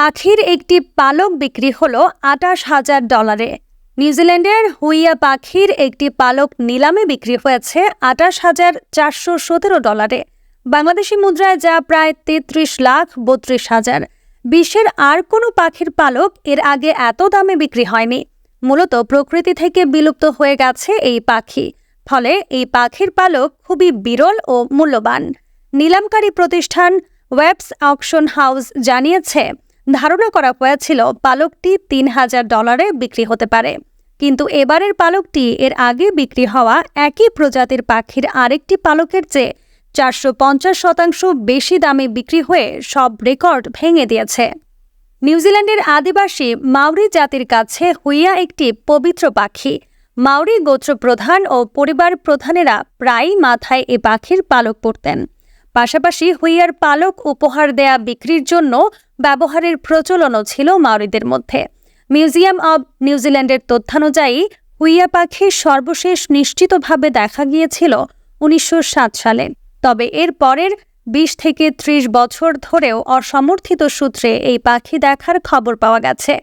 পাখির একটি পালক বিক্রি হলো আটাশ হাজার ডলারে। নিউজিল্যান্ডের হুইয়া পাখির একটি পালক নিলামে বিক্রি হয়েছে আটাশ হাজার চারশো সতেরো ডলারে। বাংলাদেশি মুদ্রায় যা প্রায় তেত্রিশ লাখ বত্রিশ হাজার। বিশ্বের আর কোনো পাখির পালক এর আগে এত দামে বিক্রি হয়নি। মূলত প্রকৃতি থেকে বিলুপ্ত হয়ে গেছে এই পাখি। ফলে এই পাখির পালক খুবই বিরল ও মূল্যবান। নিলামকারী প্রতিষ্ঠান ওয়েবস অকশন হাউস জানিয়েছে ধারণা করা হয়েছিল পালকটি তিন হাজার ডলারে বিক্রি হতে পারে। কিন্তু এবারের পালকটি এর আগে বিক্রি হওয়া একই প্রজাতির পাখির আরেকটি পালকের চেয়ে চারশো পঞ্চাশ শতাংশ বেশি দামে বিক্রি হয়ে সব রেকর্ড ভেঙে দিয়েছে। নিউজিল্যান্ডের আদিবাসী মাউরি জাতির কাছে হুইয়া একটি পবিত্র পাখি। মাউরি গোত্র প্রধান ও পরিবার প্রধানেরা প্রায়ই মাথায় এ পাখির পালক পরতেন। পাশাপাশি হুইয়ার পালক উপহার দেয়া বিক্রির জন্য ব্যবহারের প্রচলনও ছিল মাউরিদের মধ্যে। মিউজিয়াম অব নিউজিল্যান্ডের তথ্যানুযায়ী, হুইয়া পাখি সর্বশেষ নিশ্চিতভাবে দেখা গিয়েছিল উনিশশো সাত সালে। তবে এর পরের বিশ থেকে ত্রিশ বছর ধরেও অসমর্থিত সূত্রে এই পাখি দেখার খবর পাওয়া গেছে।